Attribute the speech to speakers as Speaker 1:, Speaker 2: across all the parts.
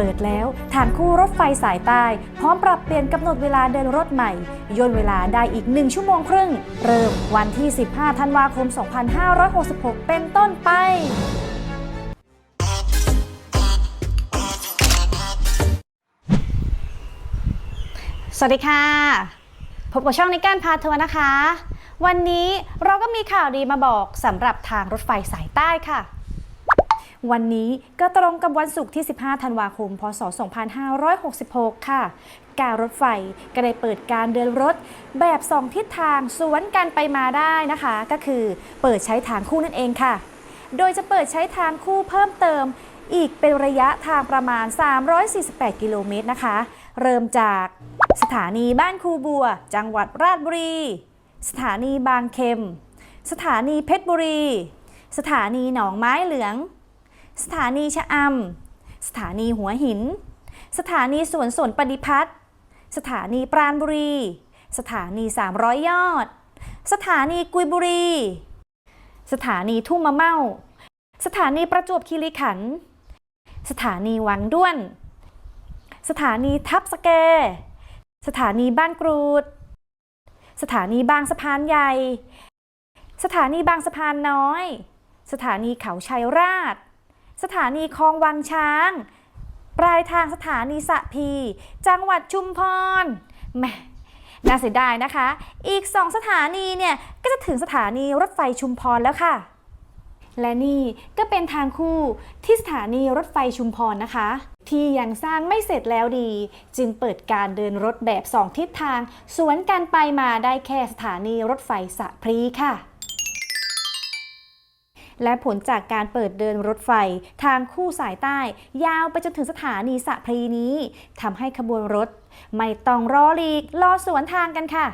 Speaker 1: ปิดแล้ว ทางคู่รถไฟสายใต้ พร้อมปรับเปลี่ยนกำหนดเวลาเดินรถใหม่ ย่นเวลาได้อีก 1 ชั่วโมงครึ่ง เริ่มวันที่ 15 ธันวาคม 2566 เป็นต้นไปสวัสดีค่ะ พบกับช่องในการพาทัวร์นะคะ วันนี้เราก็มีข่าวดีมาบอกสำหรับทางรถไฟสายใต้ค่ะ วันนี้ก็ตรงกับวันศุกร์ที่ 15 ธันวาคม พศ 2566 ค่ะ การรถไฟก็ได้เปิดการเดินรถแบบ 2 ทิศทางสวนกันไปมาได้นะคะ ก็คือเปิดใช้ทางคู่นั่นเองค่ะ โดยจะเปิดใช้ทางคู่เพิ่มเติมอีกเป็นระยะทางประมาณ 348 กิโลเมตรนะคะ เริ่มจากสถานีบ้านคูบัว จังหวัดราชบุรี สถานีบางเข็ม สถานีเพชรบุรี สถานีหนองไม้เหลือง สถานีชะอำ สถานีหัวหิน สถานีสวนสนปฏิพัฒน์สถานีปราณบุรี สถานี 300 ยอด สถานีกุยบุรี สถานีทุ่งมะเมา สถานีประจวบคีรีขันธ์ สถานีวังด้วน สถานีทับสแก สถานีบ้านกรูด สถานีบางสะพานใหญ่ สถานีบางสะพานน้อย สถานีเขาชัยราช สถานีคลองวังช้าง ปลายทางสถานีสะพี จังหวัดชุมพรแหมน่าเสียดายนะคะ อีกสองสถานีเนี่ย ก็จะถึงสถานีรถไฟชุมพรแล้วค่ะ และนี่ก็เป็นทางคู่ที่สถานีรถไฟชุมพรนะคะ ที่ยังสร้างไม่เสร็จแล้วดี จึงเปิดการเดินรถแบบสองทิศทาง สวนกันไปมาได้แค่สถานีรถไฟสะพรีค่ะ และผลจากการเปิดเดินรถไฟ ทางคู่สายใต้ ยาวไปจนถึงสถานีสะพรีนี้ทำให้ขบวนรถ ไม่ต้องรอหลีกรอสวนทางกันค่ะ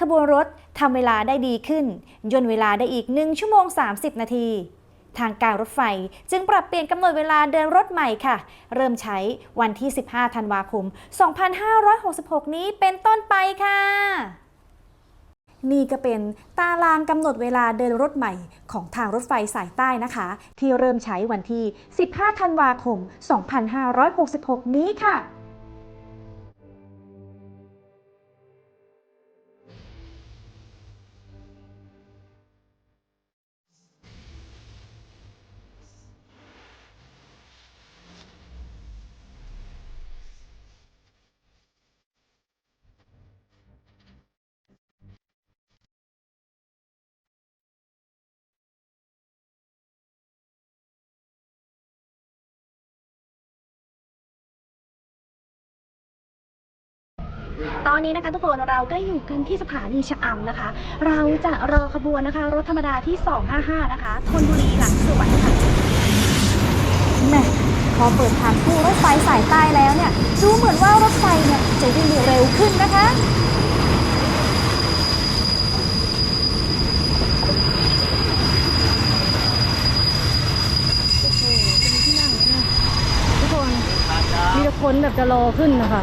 Speaker 1: ขบวนรถทำเวลาได้ดีขึ้น ย่นเวลาได้อีก 1 ชั่วโมง 30 นาทีทางการรถไฟจึงปรับเปลี่ยนกำหนดเวลาเดินรถใหม่ค่ะ เริ่มใช้วันที่ 15 ธันวาคม 2566 นี้เป็นต้นไปค่ะ นี่ก็เป็นตารางกำหนดเวลาเดินรถใหม่ของทางรถไฟสายใต้นะคะ ที่เริ่มใช้วันที่ 15 ธันวาคม 2566 นี้ค่ะ
Speaker 2: ตอนนี้นะคะทุกคนเราก็อยู่กันที่สถานีชะอำนะคะ เราจะรอขบวนนะคะ รถธรรมดาที่ 255 นะคะธนบุรีหลังสวนค่ะ
Speaker 1: แหม่พอเปิดทางคู่รถไฟสายใต้แล้วเนี่ยดูเหมือนว่ารถไฟเนี่ยจะวิ่งเร็วขึ้นนะคะ
Speaker 2: โอ้โหเป็นที่นั่งเลยนะทุกคนมีแต่คนแบบจะรอขึ้นนะคะ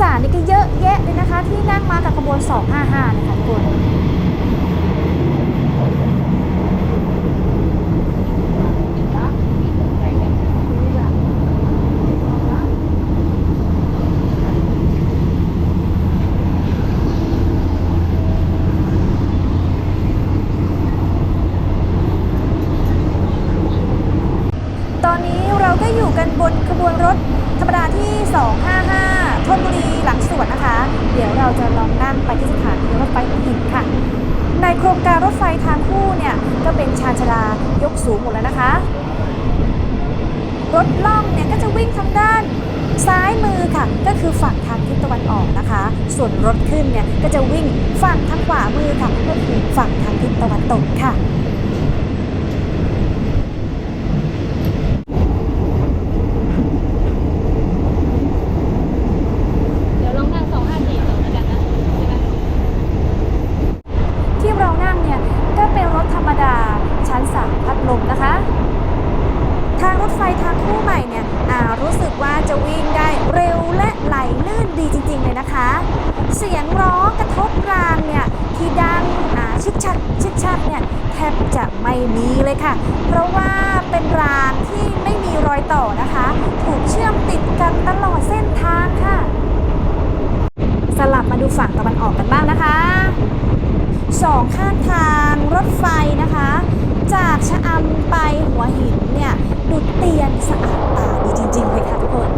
Speaker 2: สา
Speaker 3: ร
Speaker 2: นี่
Speaker 3: ก็เย
Speaker 2: อะ
Speaker 1: แยะเลยนะคะ ที่นั่งมากับขบวน255นะคะทุกคน ฝั่งทางทิศตะวันออกนะคะ ส่วนรถขึ้นเนี่ยก็จะวิ่งฝั่งทางขวามือค่ะก็คือฝั่งทางทิศตะวันตกค่ะทางรถไฟทางคู่ใหม่เนี่ยรู้สึกว่าจะวิ่ง นะคะ เสียงร้องกระทบรางเนี่ยที่ดังชิดชัดชิดชัดเนี่ยแทบจะไม่มีเลยค่ะ เพราะว่าเป็นรางที่ไม่มีรอยต่อนะคะ ถูกเชื่อมติดกันตลอดเส้นทางค่ะ สลับมาดูฝั่งตะวันออกกันบ้างนะคะสองข้างทางรถไฟนะคะ จากชะอำไปหัวหินเนี่ยดุดเตียนสะอาดตาดีจริง ๆ เลยค่ะทุกคน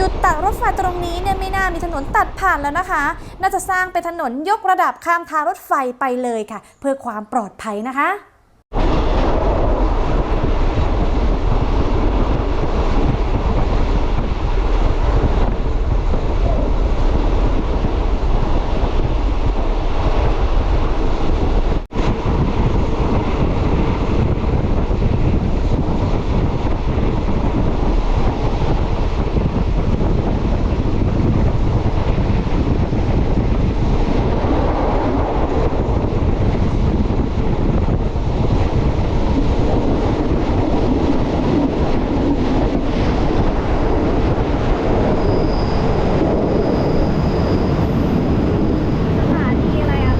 Speaker 1: จุดตัดรถไฟตรงนี้เนี่ยไมีถนนตัดผ่านแล้วนะคะ น่าจะสร้างเป็นถนนยกระดับข้ามทางรถไฟไปเลยค่ะ เพื่อความปลอดภัยนะคะ
Speaker 2: สถานีอะไรอะ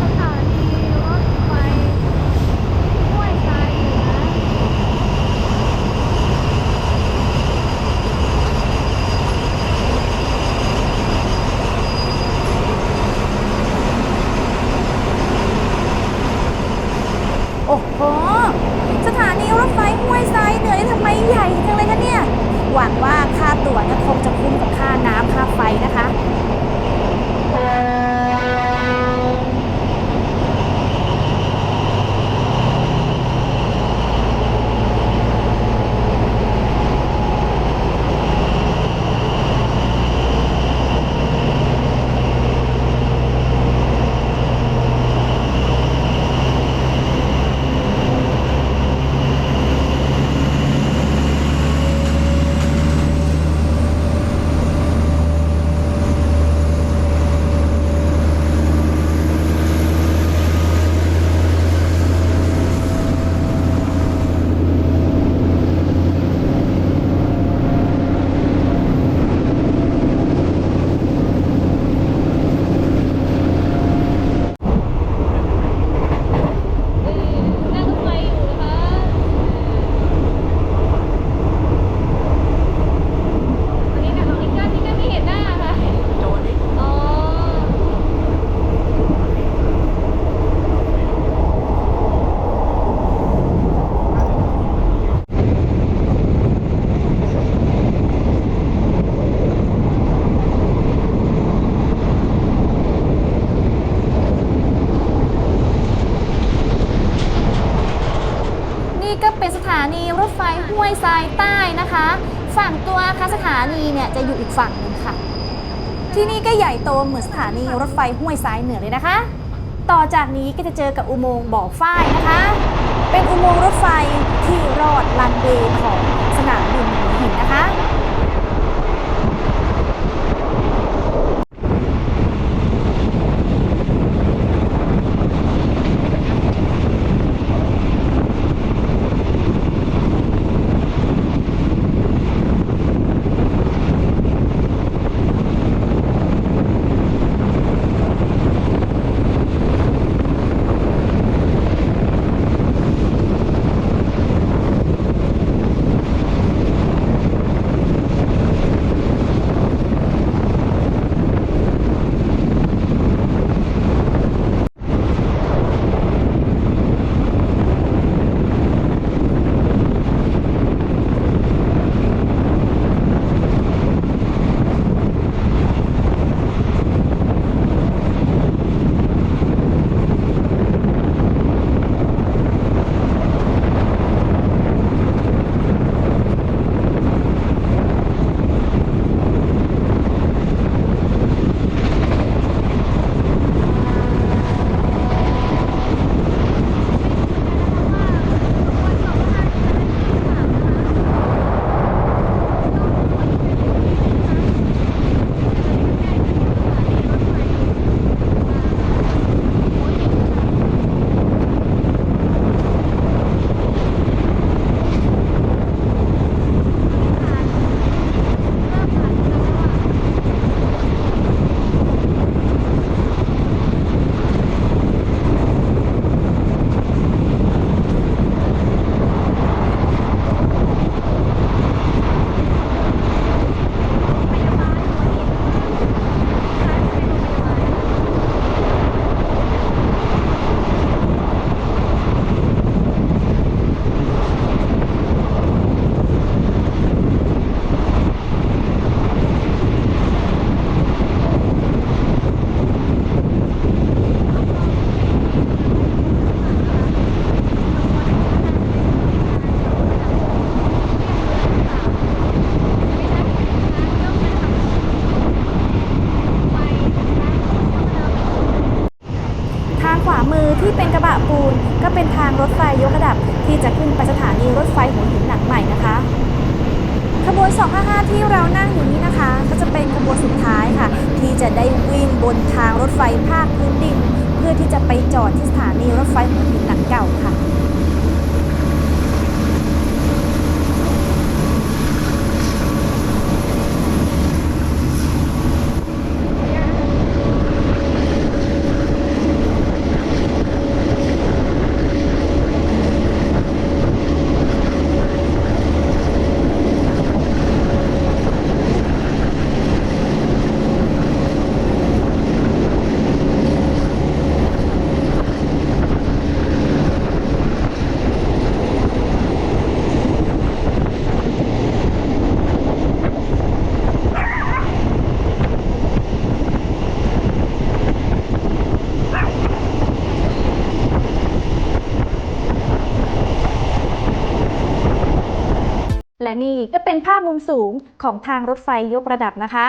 Speaker 2: สถานีรถไฟห้วยทรายเหนือ
Speaker 1: โอ้โห สถานี รถไฟห้วยทรายเหนื่อยทำไมใหญ่จังเลยคะเนี่ย หวังว่าค่าตั๋วเนี่ยคงจะคุ้มกับค่าน้ำค่าไฟนะคะ
Speaker 2: นั่งรถไฟอยู่นะคะอันนี้กับของนิกเกิลนิกเกิลไม่เห็นหน้าค่ะโจนี่อ๋อ
Speaker 1: นี่ก็เป็นสถานีรถไฟห้วยทรายใต้นะคะ ฝั่ คะสถานีเนี่ยจะอยู่อีกฝั่งหนึงค่ะ ที่นี่ก็ใหญ่โตเหมือนสถานีรถไฟห้วยซ้ายเหนือเลยนะคะ ต่อจากนี้ก็จะเจอกับอุโมงค์บ่อฝ้ายนะคะ เป็นอุโมงค์รถไฟ รถไฟภาคพื้นดิน เพื่อที่จะไปจอดที่สถานีรถไฟหัวหินหลังเก่าค่ะ และนี่ก็เป็นภาพมุมสูงของทางรถไฟยกระดับนะคะ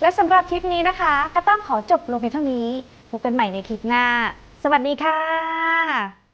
Speaker 1: และสำหรับคลิปนี้นะคะ ก็ต้องขอจบลงเพียงเท่านี้ พบกันใหม่ในคลิปหน้า สวัสดีค่ะ